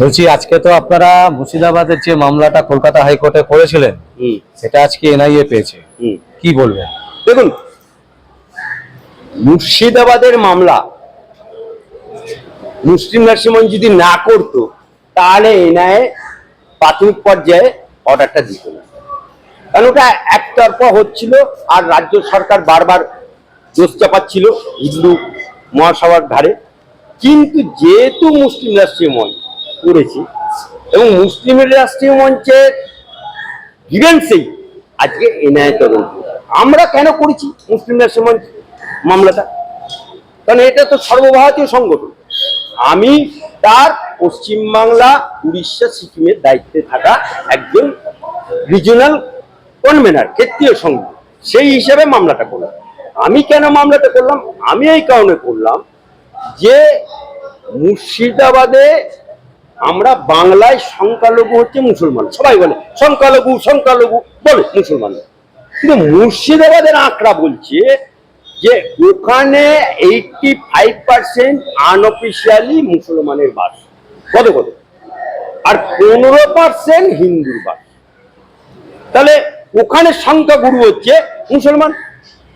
বলছি আজকে তো আপনারা মুর্শিদাবাদের যে মামলাটা কলকাতা হাইকোর্টে করেছিলেন সেটা আজকে এনআইএ পেয়েছে। কি বলবেন? দেখুন মুর্শিদাবাদের মামলা মুসলিম নার্সিমন যদি না করতো তাহলে এনআইএ প্রাথমিক পর্যায়ে অর্ডারটা দিত না। কারণ ওটা একতরফা হচ্ছিল আর রাজ্য সরকার বারবার দোষ চাপাচ্ছিল হিন্দু মহাসভার ধারে কিন্তু যেহেতু মুসলিম রাষ্ট্রীয় মঞ্চ করেছে। এবং মুসলিম রাষ্ট্রীয় মঞ্চের গ্রিভেন্সেই আজকে এনআইএ তদন্ত আমরা কেন করেছি মুসলিম রাষ্ট্রীয় মঞ্চ মামলাটা? কারণ এটা তো সর্বভারতীয় সংগঠন। আমি তার পশ্চিমবাংলা, উড়িষ্যা, সিকিমের দায়িত্বে থাকা একজন রিজিওনাল কনভেনার ক্ষেত্রীয় সংঘ সেই হিসাবে মামলাটা করলাম। আমি কেন মামলাটা করলাম? আমি এই কারণে করলাম যে মুর্শিদাবাদে আমরা বাংলায় সংখ্যালঘু হচ্ছে মুসলমান। সবাই বলে, সংখ্যালঘু সংখ্যালঘু, বলে মুসলমান। কিন্তু মুর্শিদাবাদের আঁকড়া বলছে যে ওখানে এইটটি ফাইভ পার্সেন্ট আনঅফিসিয়ালি মুসলমানের বাস। কত কত? আর পনেরো পার্সেন্ট হিন্দুর বাস। তাহলে ওখানে সংখ্যাগুরু হচ্ছে মুসলমান।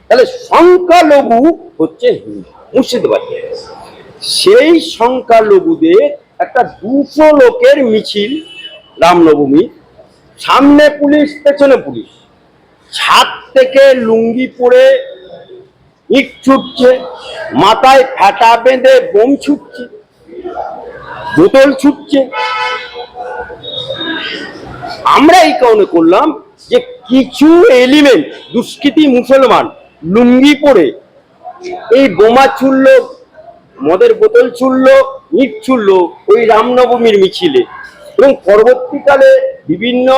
তাহলে সংখ্যালঘু হচ্ছে হিন্দু, মুর্শিদাবাদে। সেই সংখ্যালঘুদের একটা দুশো লোকের মিছিল, রামনবমী। সামনে পুলিশ, পেছনে পুলিশ। ছাদ থেকে লুঙ্গি পরে ইট ছুটছে, মাথায় ফ্যাটা বেঁধে বোম ছুটছে, বোতল ছুটছে। আমরা এই কারণে করলাম যে কিছু এলিমেন্ট দুষ্কৃতী মুসলমান লুঙ্গি পরে এই বোমা ছুড়ল মদের বোতল ছুড়ল ইট ছুড়ল ওই রামনবমীর মিছিলে। এবং পরবর্তীকালে বিভিন্ন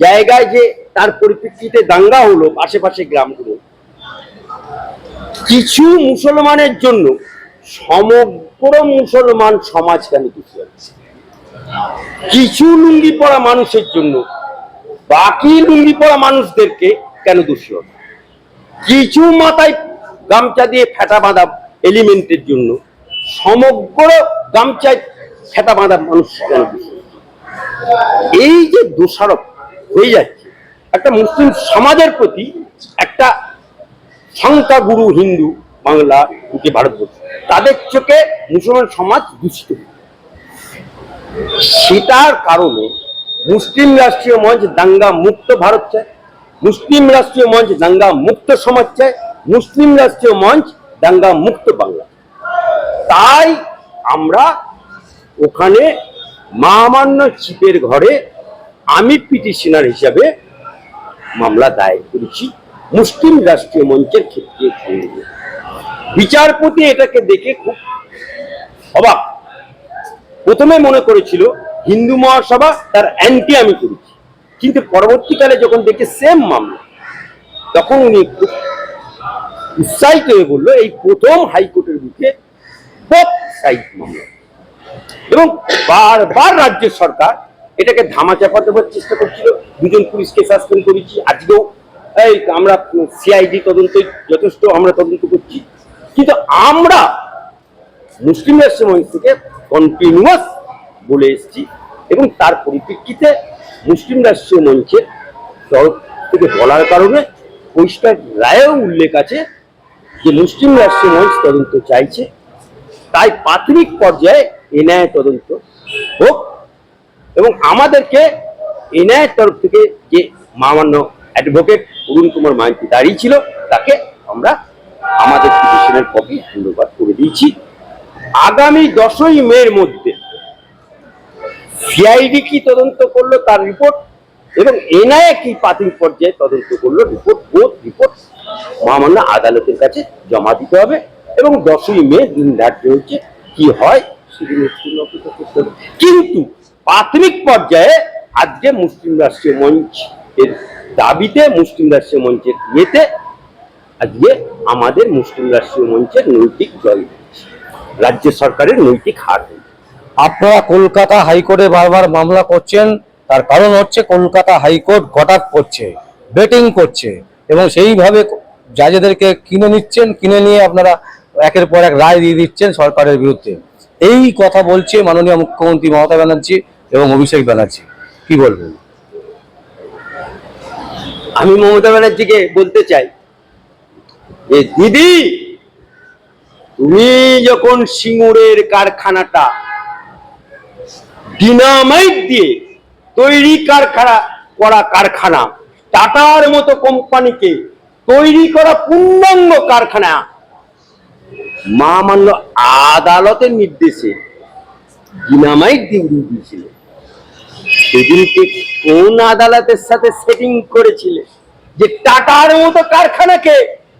জায়গায় যে তার পরিপ্রেক্ষিতে দাঙ্গা হলো আশেপাশে গ্রামগুলো। কিছু মুসলমানের জন্য সমগ্র মুসলমান সমাজ কেন খুশি হচ্ছে কিছু লুঙ্গি পরা মানুষের জন্য বাকি লুঙ্গি পরা মানুষদেরকে কেন দোষী হবে কিছু মাথায় গামছা দিয়ে ফেটা বাঁধা এলিমেন্টের জন্য সমগ্র গামছায় ফেটা বাঁধা মানুষ এই যে দোষারোপ হয়ে যাচ্ছে, একটা মুসলিম সমাজের প্রতি একটা সংখ্যাগুরু হিন্দু বাংলা বুকে ভারতবর্ষ, তাদের চোখে মুসলমান সমাজ দূষিত। সেটার কারণে মুসলিম রাষ্ট্রীয় মঞ্চ দাঙ্গা মুক্ত ভারত চায়, মুসলিম রাষ্ট্রীয় মঞ্চ দাঙ্গা মুক্ত সমাজ চায়, মুসলিম রাষ্ট্রীয় মঞ্চ দাঙ্গা মুক্ত বাংলা। তাই আমরা ওখানে মহামান্য চিপের ঘরে আমি পিটিশনার হিসাবে মামলা দায়ের করেছি মুসলিম রাষ্ট্রীয় মঞ্চের ক্ষেত্রে বিচারপতি এটাকে দেখে খুব অবাক। প্রথমে মনে করেছিল হিন্দু মহাসভা তার অ্যান্টি আমি করেছি। কিন্তু পরবর্তীকালে যখন দেখে সেম মামলা, তখন উনি উৎসাহিত হয়ে বলল, এই প্রথম হাইকোর্টের এবং বারবার রাজ্য সরকার এটাকে ধামা চাপা দেওয়ার চেষ্টা করছিল। দুজন পুলিশকে সাসপেন্ড করেছি। আজকেও এই আমরা সিআইডি তদন্ত যথেষ্ট আমরা তদন্ত করছি। কিন্তু আমরা মুসলিম রাষ্ট্র মঞ্চ থেকে কন্টিনিউয়াস বলে এসেছি এবং তার পরিপ্রেক্ষিতে মুসলিম রাষ্ট্রীয় মঞ্চের তরফ থেকে বলার কারণে পরিষ্কার রায়েও উল্লেখ আছে যে মুসলিম রাষ্ট্রীয় মঞ্চ তদন্ত চাইছে। তাই প্রাথমিক পর্যায়ে এনআইএ তদন্ত হোক এবং আমাদেরকে এনআইএর তরফ থেকে যে মামান্য অ্যাডভোকেট অরুণ কুমার মাইতি দাঁড়িয়ে ছিল, তাকে আমরা আমাদের পিটিশনের কপি হ্যান্ডওভার করে দিয়েছি। আগামী দশই মের মধ্যে সিআইডি কি তদন্ত করল তার রিপোর্ট এবং এনআইএ কি প্রাথমিক পর্যায়ে তদন্ত করল রিপোর্ট বোধ রিপোর্ট মহামান্য আদালতের কাছে জমা দিতে হবে। এবং দশই মে দিন ধার্য হচ্ছে। কি হয়? কিন্তু প্রাথমিক পর্যায়ে আজকে মুসলিম রাষ্ট্রীয় মঞ্চ এর দাবিতে, মুসলিম রাষ্ট্রীয় মঞ্চের ইয়েতে আজকে আমাদের মুসলিম রাষ্ট্রীয় মঞ্চের নৈতিক জয় রাজ্য সরকারের নৈতিক হার আপনারা কলকাতা হাইকোর্টে বারবার মামলা করছেন, তার কারণ হচ্ছে কলকাতা হাইকোর্ট কটাক করছে, বেটিং করছে, এবং সেইভাবে জাজেদেরকে কিনে নিচ্ছেন, কিনে নিয়ে আপনারা একের পর এক রায় দিয়ে দিচ্ছেন সরকারের বিরুদ্ধে। এই কথা বলছে মাননীয় মুখ্যমন্ত্রী মমতা ব্যানার্জি এবং অভিষেক ব্যানার্জি। কি বলবেন? আমি মমতা ব্যানার্জিকে বলতে চাই যে, দিদি, তুমি যখন সিঙ্গুরের কারখানাটা ডিনামাইট দিয়ে তৈরি কারখানা করা কারখানা, টাটার মতো কোম্পানিকে তৈরি করা পূর্ণাঙ্গ কারখানা মহামান্য আদালতের নির্দেশে ডিনামাইট দিয়ে দিয়েছিল। সেদিনকে কোন আদালতের সাথে সেটিং করেছিলে? যে টাটার মতো কারখানাকে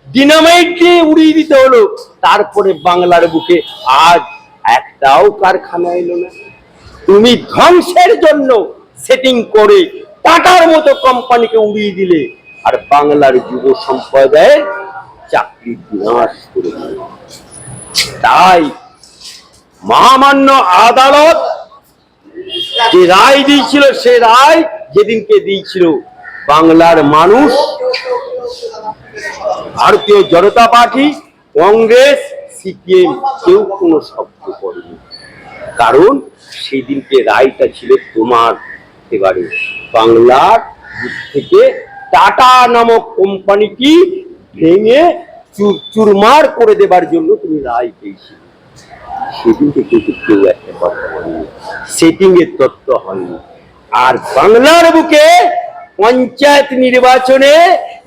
ডিনামাইট দিয়ে উড়িয়ে দিতে হলো, তারপরে বাংলার বুকে আজ একটাও কারখানা এলো না। তুমি ধ্বংসের জন্য সেটিং করে টাটার মতো কোম্পানিকে উড়িয়ে দিলে, আর বাংলার যুব সম্প্রদায়ের চাকরি করে দিলে। তাই মহামান্য আদালত যে রায় দিয়েছিল, সে রায় যেদিনকে দিয়েছিল বাংলার মানুষ, ভারতীয় জনতা পার্টি, কংগ্রেস, সিপিএম কেউ কোনো শব্দ করেনি। কারণ সেদিনকে রায়টা ছিল তোমার এবারে বাংলার থেকে টাটা নামক কোম্পানিটি ভেঙে চুরমার করে দেবার জন্য তুমি রায় পেয়েছিলে। সেদিনকে কিন্তু কেউ একটা কথা বলেনি। সেটিং এর তত্ত্ব হয়নি। আর বাংলার বুকে পঞ্চায়েত নির্বাচনে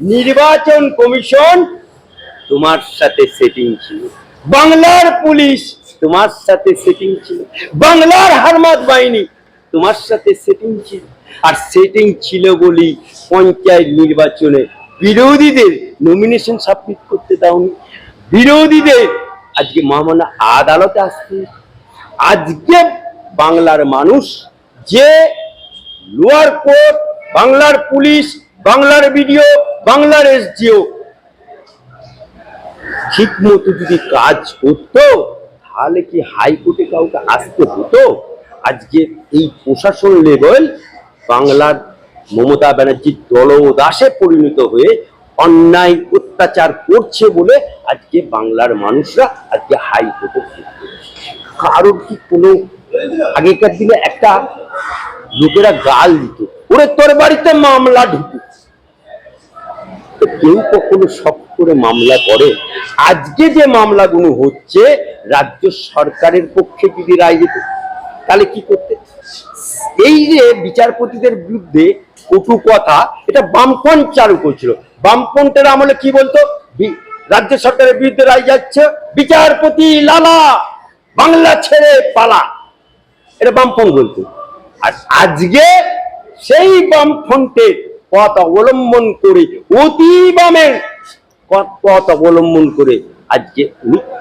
নির্বাচন কমিশন তোমার সাথে সেটিং ছিল। বাংলার পুলিশ তোমার সাথে সেটিং ছিল। বাংলার হারমাত বাহিনী তোমার সাথে সেটিং ছিল। আর সেটিং ছিল বলি পঞ্চায়েত নির্বাচনে বিরোধীদের নমিনেশন সাবমিট করতে দাওনি। বিরোধীদের আজকে মহামান্য আদালতে আসছে আজকে বাংলার মানুষ যে লোয়ার কোর্ট বাংলার পুলিশ, বাংলার বিডিও, বাংলার এসডিও ঠিক মতো যদি কাজ করতো, তাহলে কি হাইকোর্টে কাউকে আসতে হতো? আজকে এই প্রশাসন লেভেল বাংলার মমতা ব্যানার্জির দলদাসে পরিণত হয়ে অন্যায় অত্যাচার করছে বলে আজকে বাংলার মানুষরা আজকে হাইকোর্টে কারোর কি কোনো আগেকার দিনে একটা লোকেরা গাল দিত, ওরে তোর বাড়িতে মামলা ঢুকুক তো কেউ কখনো শখ করে মামলা করে। আজকে যে মামলাগুলো হচ্ছে, রাজ্য সরকারের পক্ষে যদি রায় যেত তাহলে কি করতে? এই যে বিচারপতিদের বিরুদ্ধে কটু কথা এটা বামপন্থ চালু করছিল। বামপন্থের আমলে কি বলতো? রাজ্য সরকারের বিরুদ্ধে রায় যাচ্ছে, বিচারপতি লালা, বাংলা ছেড়ে পালা। এটা বামপন্থ বলতো। আর আজকে সেই বামফ্রন্টের পথ অবলম্বন করে, অতি বামের পথ- অবলম্বন করে আজকে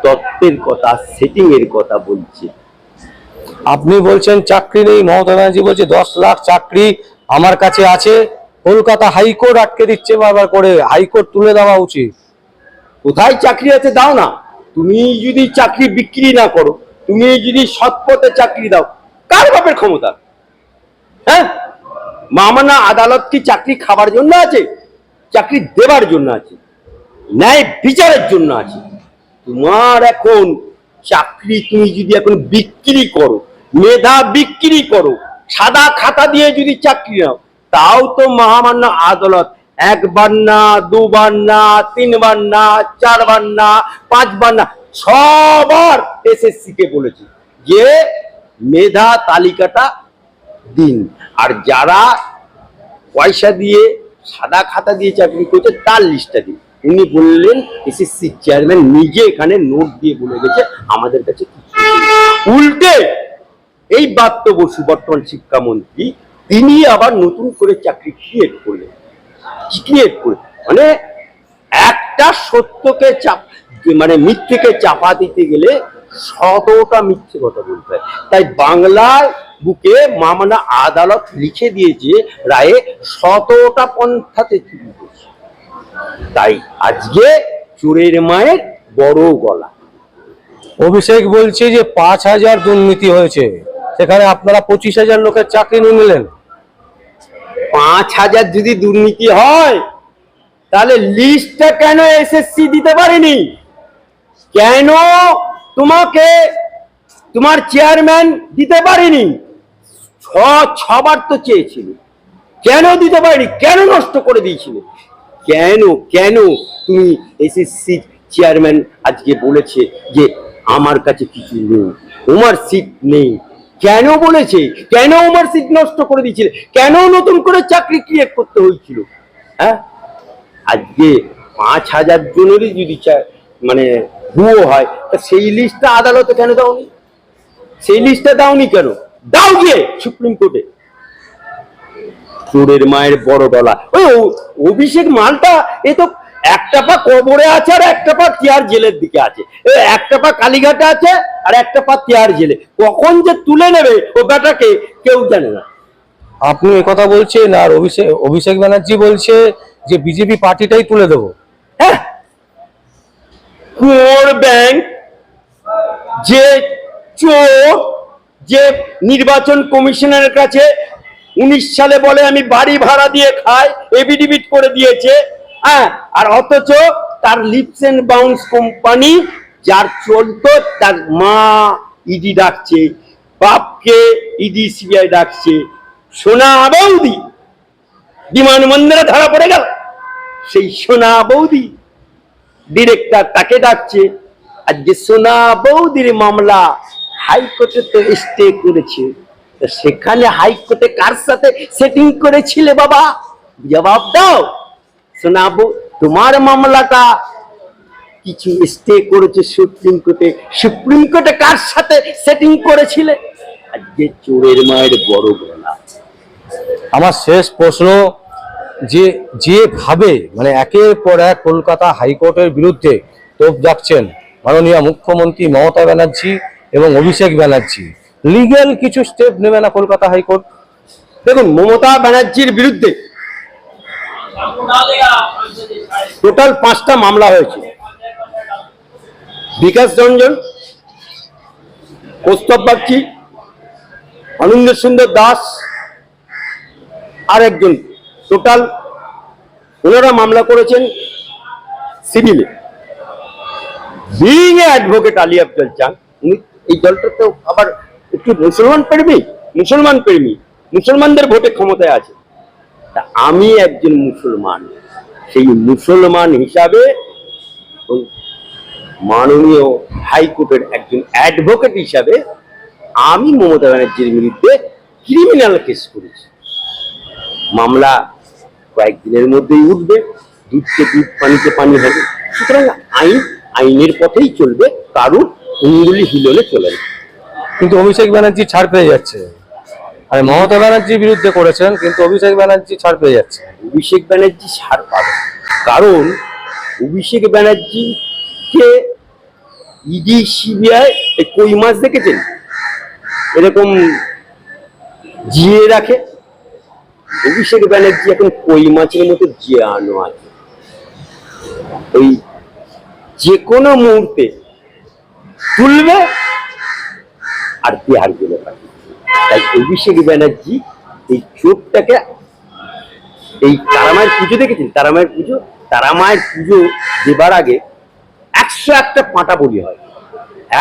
তত্ত্বের কথা সেটিং এর কথা বলছে। আপনি বলছেন চাকরি নেই, মমতা ব্যানার্জি বলছে দশ লাখ চাকরি আমার কাছে আছে, কলকাতা হাইকোর্ট আটকে দিচ্ছে বারবার করে, হাইকোর্ট তুলে দেওয়া উচিত। কোথায় চাকরি আছে দাও না। তুমি যদি চাকরি বিক্রি না করো, তুমি যদি সৎ পথে চাকরি দাও, কার বাপের ক্ষমতা? হ্যাঁ? মামানা আদালত কি চাকরি খাবার জন্য আছে? চাকরি দেবার জন্য আছে। ন্যায় বিচারের জন্য আছে। তোমার এখন চাকরি তুমি যদি এখন বিক্রি করো, মেধা বিক্রি করো সাদা খাতা দিয়ে যদি চাকরি নাও, তাও তো মহামান্য আদালত একবার না, দুবার না, তিনবার না, চারবার না, পাঁচবার না, সবার এসএসসি কে বলেছে যে মেধা তালিকাটা দিন। আর যারা পয়সা দিয়ে সাদা খাতা দিয়ে চাকরি করছে, তার লিস্টটা দিন। উনি বললেন এসএসসি চেয়ারম্যান নিজে এখানে নোট দিয়ে বলে গেছে, আমাদের কাছে উল্টে এই বাত্য বসু বর্তমান শিক্ষামন্ত্রী, তিনি আবার নতুন করে চাকরি ক্রিয়েট করলেন। ক্রিয়েট করে মানে একটা সত্যকে চাপ মানে মিথ্যেকে চাপা দিতে গেলে শতটা মিথ্যে কথা বলতে হয়। তাই বাংলার বুকে মামলা আদালত লিখে দিয়েছে রায়ে শতটা পন্থাতে চুরি করছে তাই আজকে চোরের মায়ের বড় গলা। অভিষেক বলছে যে পাঁচ হাজার দুর্নীতি হয়েছে। সেখানে আপনারা পঁচিশ হাজার লোকের চাকরি নিয়ে নিলেন। পাঁচ হাজার যদি দুর্নীতি হয়, তাহলে লিস্টটা কেন এসএসসি দিতে পারেনি? কেন তোমাকে তোমার চেয়ারম্যান দিতে পারেনি? ছ, ছবার তো চেয়েছিল। কেন দিতে পারেনি? কেন নষ্ট করে দিয়েছিল? কেন কেন তুমি এসএসসি চেয়ারম্যান আজকে বলেছে যে আমার কাছে কিছু নেই, তোমার সিট নেই? কেন বলেছে? কেন আমার সিট নষ্ট করে দিয়েছিলে? কেন নতুন করে চাকরি ক্রিয়েট করতে হয়েছিল? হ্যাঁ? আজকে পাঁচ হাজার জনেরই যদি মানে ভুয়ো হয়, তা সেই লিস্টটা আদালতে কেন দাওনি? সেই লিস্টটা দাওনি কেন? দাও গিয়ে সুপ্রিম কোর্টে। চোরের মায়ের বড় গলা। ওই অভিষেক মালটা, এ তো একটা পা কবরে আছে আর একটা পা তিয়ার জেলের দিকে আছে। একটা পা কালীঘাটে আছে আর একটা পা তিয়ার জেলে। কখন যে তুলে নেবে ও বেটাকে কেউ জানে না। আপনি কথা বলছেন আর অভিষেক অভিষেক ব্যানার্জি বলছে যে বিজেপি পার্টিটাই তুলে দেবো। হ্যাঁ। কুয়োর ব্যাংক যে চোর যে নির্বাচন কমিশনের কাছে উনিশ সালে বলে আমি বাড়ি ভাড়া দিয়ে খাই এভিডিভিট করে দিয়েছে হ্যাঁ আর অথচ তার লিপস এন্ড বাউন্স কোম্পানি যার চলতো, তার মা ইডি ডাকছে, বাপকে ইডি সিবিআই ডাকছে। সোনা বৌদি বিমানবন্দরে ধরা পড়ে গেল। সেই সোনা বৌদি ডিরেক্টর তাকে ডাকছে। আজকে সোনা বৌদির মামলা হাইকোর্টে তো স্টে করেছে সেখানে হাইকোর্টে কার সাথে সেটিং করেছিলে বাবা? জবাব দাও। সোনা বৌ তোমার মামলাটা কিছু স্টে করেছে সুপ্রিম কোর্টে সুপ্রিম কোর্টে কার সাথে সেটিং করেছিলে? আজকে চোরের মায়ের বড় গলা। আমার শেষ প্রশ্ন যে যেভাবে মানে একের পর এক কলকাতা হাইকোর্টের বিরুদ্ধে তোপ যাচ্ছেন মাননীয় মুখ্যমন্ত্রী মমতা ব্যানার্জি এবং অভিষেক ব্যানার্জি লিগ্যাল কিছু স্টেপ নেবে না কলকাতা হাইকোর্ট? দেখুন মমতা ব্যানার্জির বিরুদ্ধে টোটাল পাঁচটা মামলা হয়েছে। বিকাশ রঞ্জন, কৌস্তব বাগচি অনিন্দ সুন্দর দাস, আর একজন টোটাল ওনারা মামলা করেছেন সিভিলে being a advocate Ali Afzal চান, উনি এই দলটা তো আবার একটু মুসলমান প্রেমী মুসলমান প্রেমী, মুসলমানদের ভোটে ক্ষমতায় আছে। তা আমি একজন মুসলমান। সেই মুসলমান হিসাবে মাননীয় হাইকোর্টের একজন অ্যাডভোকেট হিসাবে আমি মমতা ব্যানার্জির বিরুদ্ধে ক্রিমিনাল কেস করেছি। মামলা কয়েকদিনের মধ্যেই উঠবে, দুধকে দুধ, পানিতে পানি হবে। সুতরাং আইন, আইনের পথেই চলবে, কারুর অঙ্গুলি হিলনে চলে কিন্তু অভিষেক ব্যানার্জি ছাড় পেয়ে যাচ্ছে। আর, মমতা ব্যানার্জির বিরুদ্ধে করেছেন, কিন্তু অভিষেক ব্যানার্জি ছাড় পেয়ে যাচ্ছে। অভিষেক ব্যানার্জি ছাড় পাবে। কারণ অভিষেক ব্যানার্জিকে ইডি, সিবিআই কই মাছ দেখেছেন? এরকম জিয়ে রাখে। অভিষেক ব্যানার্জি এখন কই মাছের মতো জিয়ানো আছে। ওই যে কোনো মুহূর্তে তুলবে আর বিহার গেলে পাঠিয়ে। তাই অভিষেক ব্যানার্জি এই চোখটাকে, এই তারামায়ের পুজো দেখেছেন? তারামায়ের পুজো? তারামায়ের পুজো দেবার আগে একশো একটা পাঁটা বলি হয়।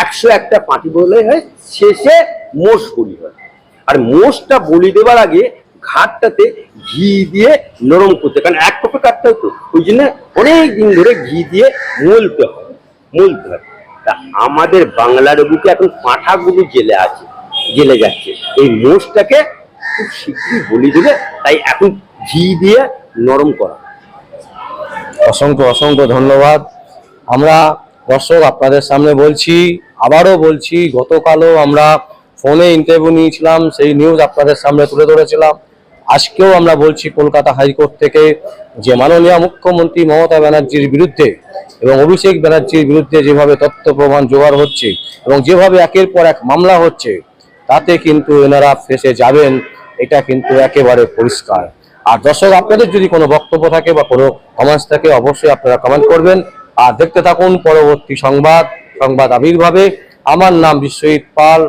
একশো একটা পাঁটি বলি হয়, শেষে মোষ বলি হয়। আর মোষটা বলি দেবার আগে ঘাটটাতে ঘি দিয়ে নরম করতে কারণ এক কপে কাটতে হতো ওই জন্য অনেক দিন ধরে ঘি দিয়ে মলতে হয় মলতে হয়। তা আমাদের বাংলার বুকে এখন পাঁঠাগুলো জেলে আছে। জেলে যাচ্ছে। এই মোষটাকে খুব শীঘ্রই বলি দিলে, তাই এখন ঘি দিয়ে নরম করা। অসংখ্য অসংখ্য ধন্যবাদ। আমরা দর্শক আপনাদের সামনে বলছি, আবারও বলছি, গতকালও আমরা ফোনে ইন্টারভিউ নিয়েছিলাম, সেই নিউজ আপনাদের সামনে তুলে ধরেছিলাম। আজকেও আমরা বলছি, কলকাতা হাইকোর্ট থেকে যে মাননীয় মুখ্যমন্ত্রী মমতা ব্যানার্জির বিরুদ্ধে এবং অভিষেক ব্যানার্জির বিরুদ্ধে যেভাবে তথ্য প্রমাণ জোগাড় হচ্ছে এবং যেভাবে একের পর এক মামলা হচ্ছে তাতে কিন্তু এনারা ফেসে যাবেন, এটা কিন্তু একেবারে পরিষ্কার। আর দর্শক, আপনাদের যদি কোনো বক্তব্য থাকে বা কোনো কমেন্টস থাকে, অবশ্যই আপনারা কমেন্ট করবেন। আর দেখতে থাকুন পরবর্তী সংবাদ সংবাদ আবির্ভাবে। আমার নাম বিশ্বজিৎ পাল।